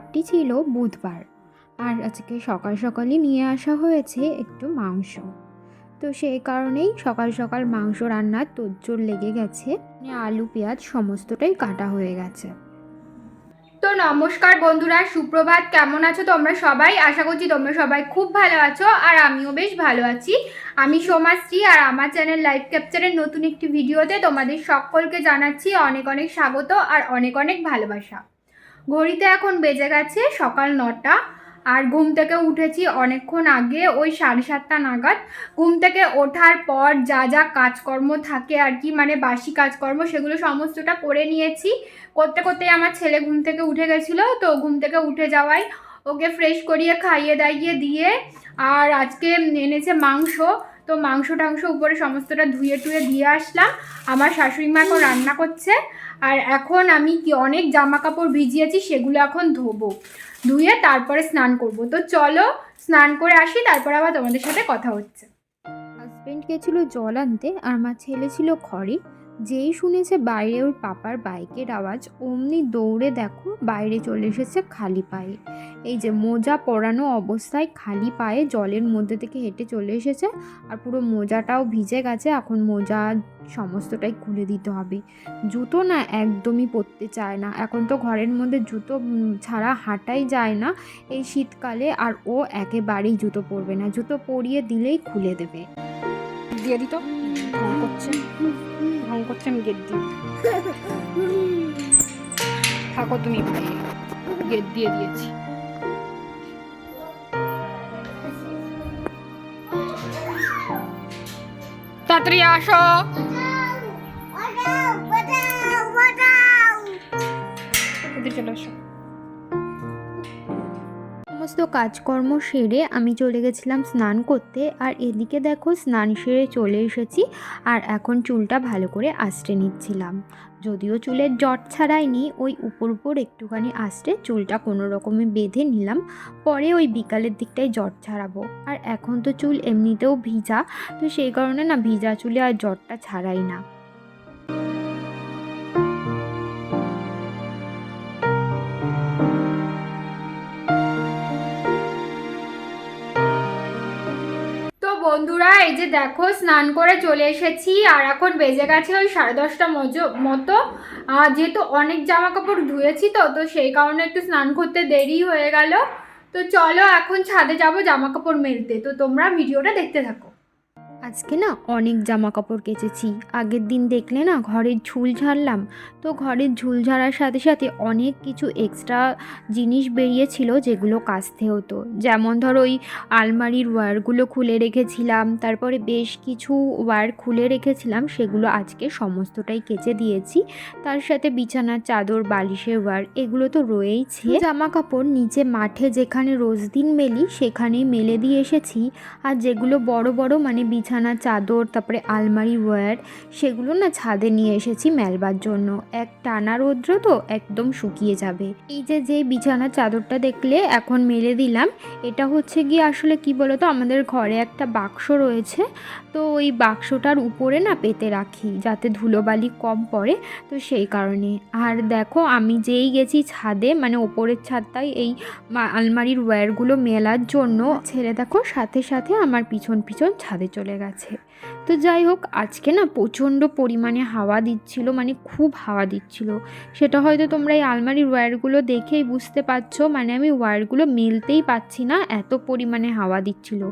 বারটি ছিল বুধবার। আর আজকে সকাল সকালই নিয়ে আসা হয়েছে একটু মাংস। তো সেই কারণেই সকাল সকাল মাংস রান্নার তোজ্জোর লেগে গেছে। মানে আলু, পেঁয়াজ সমস্তটাই কাটা হয়ে গেছে। তো নমস্কার বন্ধুরা, সুপ্রভাত। কেমন আছো তোমরা সবাই? আশা করছি তোমরা সবাই খুব ভালো আছো আর আমিও বেশ ভালো আছি। আমি সোমাশ্রী আর আমার চ্যানেল লাইভ ক্যাপচারের নতুন একটি ভিডিওতে তোমাদের সকলকে জানাচ্ছি অনেক অনেক স্বাগত আর অনেক অনেক ভালোবাসা। ঘড়িতে এখন বেজে গেছে সকাল নটা, আর ঘুম থেকে উঠেছি অনেকক্ষণ আগে, ওই সাড়ে সাতটা নাগাদ। ঘুম থেকে ওঠার পর যা যা কাজকর্ম থাকে আর কি মানে বাসি কাজকর্ম, সেগুলো সমস্তটা করে নিয়েছি। করতে করতে আমার ছেলে ঘুম থেকে উঠে গেছিল, তো ঘুম থেকে উঠে যাওয়ায় ওকে ফ্রেশ করিয়ে খাইয়ে দাইয়ে দিয়ে, আর আজকে এনেছে মাংস। তো মাংস টাংস উপরে সমস্তটা ধুয়ে টুয়ে দিয়ে আসলাম। আমার শাশুড়ি মা এখন রান্না করছে। আর এখন আমি কি অনেক জামা কাপড় ভিজিয়েছি সেগুলো এখন ধোবো, ধুয়ে তারপরে স্নান করব। তো চলো স্নান করে আসি, তারপর আবার তোমাদের সাথে কথা হচ্ছে। হাজব্যান্ড গেছিল জল আনতে আর আমার ছেলে ছিল ঘরে যেই শুনেছে বাইরে ওর পাপার বাইকের আওয়াজ, অমনি দৌড়ে দেখো বাইরে চলে এসেছে খালি পায়ে। এই যে মোজা পরানো অবস্থায় খালি পায়ে জলের মধ্যে থেকে হেঁটে চলে এসেছে আর পুরো মোজাটাও ভিজে গেছে, এখন মোজা সমস্তটাই খুলে দিতে হবে। জুতো না একদমই পরতে চায় না। এখন তো ঘরের মধ্যে জুতো ছাড়া হাঁটাই যায় না এই শীতকালে আর ও একেবারেই জুতো পরবে না। জুতো পরিয়ে দিলেই খুলে দেবে। দিয়ে দিত। ঢং করছে। ঢং করছে আমি গেট দিই। থাকো তুমি গেট দিয়ে দিয়েছি। তাড়াতাড়ি আসো। চলে আসো। সমস্ত কাজকর্ম সেরে আমি চলে গেছিলাম স্নান করতে। আর এদিকে দেখো স্নান সেরে চলে এসেছি। আর এখন চুলটা ভালো করে আঁচড়ে নিচ্ছিলাম। যদিও চুলের জট ছাড়াইনি, ওই উপর উপর একটুখানি আঁচড়ে চুলটা কোনো রকমে বেঁধে নিলাম। পরে ওই বিকালের দিকটায় জট ছাড়াবো। আর এখন তো চুল এমনিতেও ভিজা, তো সেই কারণে না ভিজা চুলে আর জটটা ছাড়াই না। এই যে দেখো, স্নান করে চলে এসেছি, আর এখন বেজে গেছে ওই সাড়ে দশটা মজো- মতো। যেহেতু অনেক জামা কাপড় ধুয়েছি তো তো সেই কারণে একটু স্নান করতে দেরি হয়ে গেল। তো চলো এখন ছাদে যাব জামা কাপড় মেলতে। তো তোমরা ভিডিওটা দেখতে থাকো। আজকে না অনেক জামা কাপড় কেচেছি। আগের দিন দেখলে না ঘরের ঝুল ঝাড়লাম। তো ঘরের ঝুল ঝাড়ার সাথে সাথে অনেক কিছু এক্সট্রা জিনিস বেরিয়েছিল যেগুলো কাচতে হতো। যেমন ধরো ওই আলমারির ওয়্যারগুলো খুলে রেখেছিলাম, তারপরে বেশ কিছু ওয়্যার খুলে রেখেছিলাম, সেগুলো আজকে সমস্তটাই কেচে দিয়েছি। তার সাথে বিছানার চাদর, বালিশের ওয়্যার এগুলো তো রয়েইছে। জামা কাপড় নিচে মাঠে যেখানে রোজ দিন মেলি, সেখানেই মেলে দিয়ে এসেছি। আর যেগুলো বড় বড় মানে বিছানা চাদর, তারপরে আলমারি, ওয়্যার, সেগুলো না ছাদে নিয়ে এসেছি মেলবার জন্য। এক টানা রৌদ্র তো একদম শুকিয়ে যাবে। এই যে যে বিছানার চাদরটা দেখলে এখন মেলে দিলাম। এটা হচ্ছে গিয়ে আসলে কি বলতো, আমাদের ঘরে একটা বাক্স রয়েছে। তো ওই বাক্সটার উপরে না পেতে রাখি, যাতে ধুলোবালি কম পড়ে তো সেই কারণে। আর দেখো, আমি যেই গেছি ছাদে মানে ওপরের ছাদটাই, এই আলমারির ওয়্যারগুলো মেলার জন্য। ছেলে দেখো, সাথে সাথে আমার পিছন পিছন ছাদে চলে গেছে। তো যাই হোক, আজকে না প্রচণ্ড পরিমাণে হাওয়া দিচ্ছিল মানে খুব হাওয়া দিচ্ছিল। সেটা হয়তো তোমরা এই আলমারির ওয়্যারগুলো দেখেই বুঝতে পারছ মানে আমি ওয়্যারগুলো মেলতেই পাচ্ছি না, এত পরিমাণে হাওয়া দিচ্ছিল।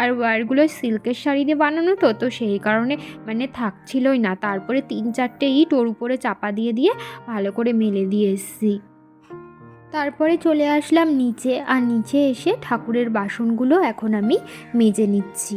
আর ওয়্যারগুলো সিল্কের শাড়ি দিয়ে বানানো তো তো সেই কারণে মানে থাকছিলই না। তারপরে তিন চারটে ইট ওর উপরে চাপা দিয়ে দিয়ে ভালো করে মেলে দিয়ে এসেছি। তারপরে চলে আসলাম নিচে, আর নিচে এসে ঠাকুরের বাসনগুলো এখন আমি মেজে নিচ্ছি।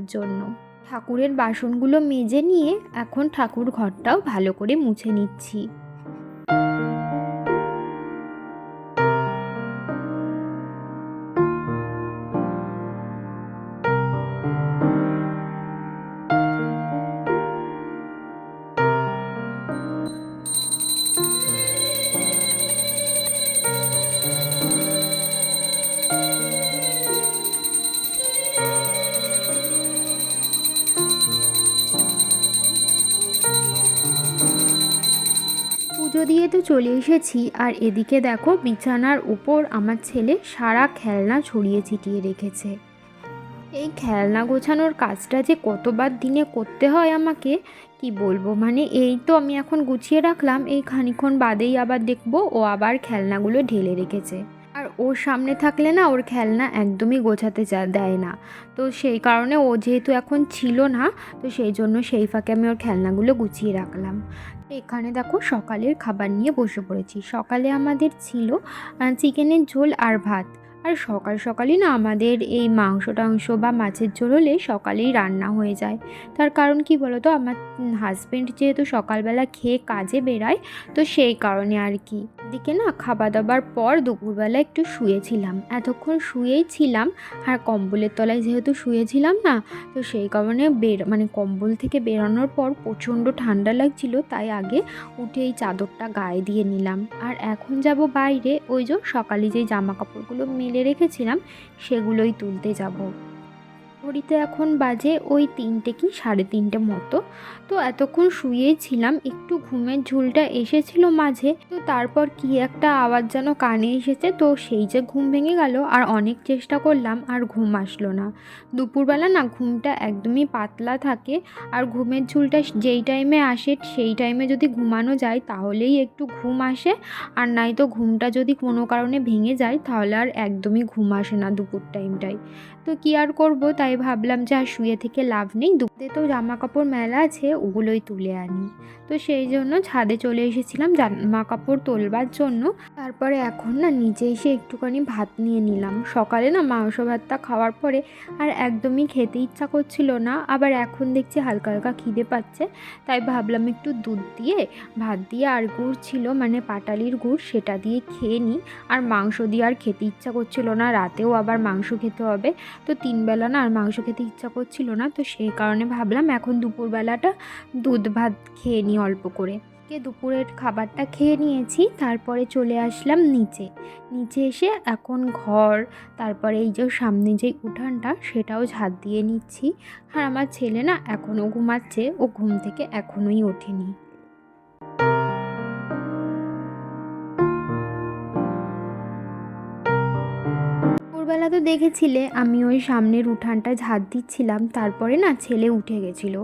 জন্য। ঠাকুরের বাসনগুলো মেজে নিয়ে এখন ঠাকুর ঘরটাও ভালো করে মুছে নিচ্ছি। পুজো দিয়ে তো চলে এসেছি। আর এদিকে দেখো বিছানার উপর আমার ছেলে সারা খেলনা ছড়িয়ে ছিটিয়ে রেখেছে। এই খেলনা গোছানোর কাজটা যে কতবার দিনে করতে হয় আমাকে কি বলব? মানে এই তো আমি এখন গুছিয়ে রাখলাম, এই খানিক্ষণ বাদেই আবার দেখব, ও আবার খেলনাগুলো ঢেলে রেখেছে। ওর সামনে থাকলে না ওর খেলনা একদমই গোছাতে চা দেয় না। তো সেই কারণে ও যেহেতু এখন ছিল না, তো সেই জন্য সেই ফাঁকে আমি ওর খেলনাগুলো গুছিয়ে রাখলাম। এখানে দেখো সকালের খাবার নিয়ে বসে পড়েছি। সকালে আমাদের ছিল চিকেনের ঝোল আর ভাত। আর সকাল সকালই না আমাদের এই মাংস টাংস বা মাছের ঝোল হলে সকালেই রান্না হয়ে যায়। তার কারণ কি বলো তো আমার হাজব্যান্ড যেহেতু সকালবেলা খেয়ে কাজে বেরায়, তো সেই কারণে আর কি। দিকে না খাওয়া দাবার পর দুপুরবেলা একটু শুয়েছিলাম। এতক্ষণ শুয়েই ছিলাম আর কম্বলের তলায় যেহেতু শুয়েছিলাম না, তো সেই কারণে বের মানে কম্বল থেকে বেরোনোর পর প্রচণ্ড ঠান্ডা লাগছিল, তাই আগে উঠে এই চাদরটা গায়ে দিয়ে নিলাম। আর এখন যাব বাইরে, ওই যে সকালে যে জামা কাপড়গুলো মেলে রেখেছিলাম সেগুলোই তুলতে যাব। ঘড়িতে এখন বাজে ওই তিনটে কি সাড়ে তিনটে মতো। তো এতক্ষণ শুয়েই ছিলাম, একটু ঘুমের ঝুলটা এসেছিল মাঝে, তো তারপর কি একটা আওয়াজ যেন কানে এসেছে, তো সেই যে ঘুম ভেঙে গেল আর অনেক চেষ্টা করলাম আর ঘুম আসলো না। দুপুরবেলা না ঘুমটা একদমই পাতলা থাকে আর ঘুমের ঝুলটা যেই টাইমে আসে সেই টাইমে যদি ঘুমানো যায় তাহলেই একটু ঘুম আসে, আর নাই তো ঘুমটা যদি কোনো কারণে ভেঙে যায় তাহলে আর একদমই ঘুম আসে না দুপুর টাইমটায়। তো কী আর করব তাই ভাবলাম যে আর শুয়ে থেকে লাভ নেই। দুপুরে তো জামা কাপড় মেলা আছে, ওগুলোই তুলে আনি। তো সেই জন্য ছাদে চলে এসেছিলাম জামা কাপড় তোলবার জন্য। তারপরে এখন না নিচে এসে একটুখানি ভাত নিয়ে নিলাম। সকালে না মাংস ভাতটা খাওয়ার পরে আর একদমই খেতে ইচ্ছা করছিল না। আবার এখন দেখছি হালকা হালকা খিদে পাচ্ছে। তাই ভাবলাম একটু দুধ দিয়ে, ভাত দিয়ে আর গুড় ছিল মানে পাটালির গুড় সেটা দিয়ে খেয়ে নিই। আর মাংস দিয়ে আর খেতে ইচ্ছা করছিল না। রাতেও আবার মাংস খেতে হবে। তো তিনবেলা না আর মাংস খেতে ইচ্ছা করছিল না, তো সেই কারণে ভাবলাম এখন দুপুরবেলাটা দুধ ভাত খেয়ে নিই অল্প করে। কে দুপুরের খাবারটা খেয়ে নিয়েছি, তারপরে চলে আসলাম নিচে। নিচে এসে এখন ঘর, তারপরে এই যে সামনে যে উঠানটা, সেটাও ঝাঁট দিয়ে নিচ্ছি। আর আমার ছেলে না এখনও ঘুমাচ্ছে, ও ঘুম থেকে এখনোই ওঠেনি। দেখেছিলে, আমি ওই সামনের উঠানটা ঝাঁট দিচ্ছিলাম, তারপরে না ছেলে উঠে গেছিল।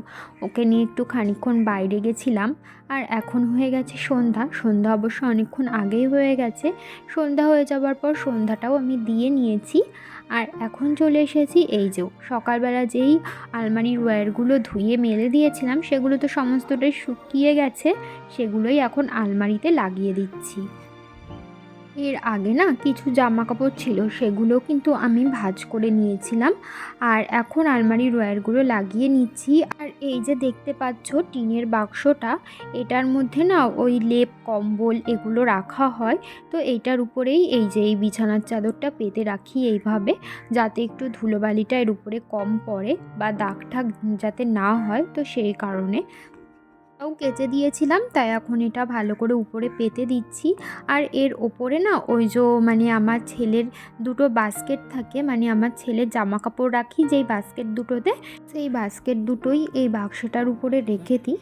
ওকে নিয়ে একটু খানিকক্ষণ বাইরে গেছিলাম, আর এখন হয়ে গেছে সন্ধ্যা। সন্ধ্যা অবশ্য অনেকক্ষণ আগেই হয়ে গেছে। সন্ধ্যা হয়ে যাওয়ার পর সন্ধ্যাটাও আমি দিয়ে নিয়েছি। আর এখন চলে এসেছি এই যে, সকালবেলা যেই আলমারির ওয়্যারগুলো ধুয়ে মেলে দিয়েছিলাম, সেগুলো তো সমস্তটাই শুকিয়ে গেছে, সেগুলোই এখন আলমারিতে লাগিয়ে দিচ্ছি। এর আগে না কিছু জামা কাপড় ছিল সেগুলো কিন্তু আমি ভাঁজ করে নিয়েছিলাম। আর এখন আলমারির ওয়্যারগুলো লাগিয়ে নিচ্ছি। আর এই যে দেখতে পাচ্ছ টিনের বাক্সটা, এটার মধ্যে না ওই লেপ, কম্বল এগুলো রাখা হয়। তো এইটার উপরেই এই যে এই বিছানার চাদরটা পেতে রাখি এইভাবে, যাতে একটু ধুলোবালিটা এর উপরে কম পড়ে বা দাগ ঠাক যাতে না হয়, তো সেই কারণে তাও কেচে দিয়েছিলাম, তাই এখন এটা ভালো করে উপরে পেতে দিচ্ছি। আর এর ওপরে না, ওই যে মানে আমার ছেলের দুটো বাস্কেট থাকে মানে আমার ছেলের জামা কাপড় রাখি যেই বাস্কেট দুটোতে, সেই বাস্কেট দুটোই এই বাক্সটার উপরে রেখে দিই।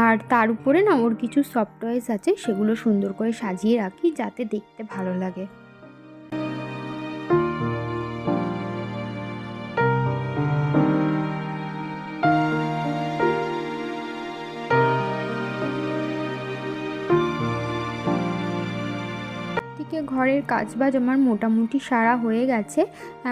আর তার উপরে না, ওর কিছু সফটওয়্যার্স আছে, সেগুলো সুন্দর করে সাজিয়ে রাখি, যাতে দেখতে ভালো লাগে। দিকে ঘরের কাজবাজ আমার মোটামুটি সারা হয়ে গেছে।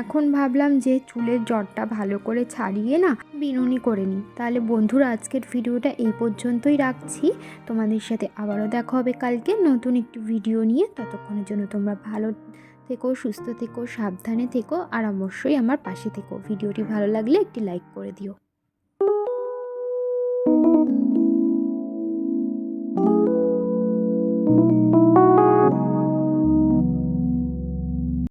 এখন ভাবলাম যে চুলের জটটা ভালো করে ছাড়িয়ে না বিনুনি করে নিই। তাহলে বন্ধুরা, আজকের ভিডিওটা এই পর্যন্তই রাখছি। তোমাদের সাথে আবারও দেখা হবে কালকে নতুন একটি ভিডিও নিয়ে। ততক্ষণের জন্য তোমরা ভালো থেকো, সুস্থ থেকো, সাবধানে থেকো, আর অবশ্যই আমার পাশে থেকো। ভিডিওটি ভালো লাগলে একটি লাইক করে দিও।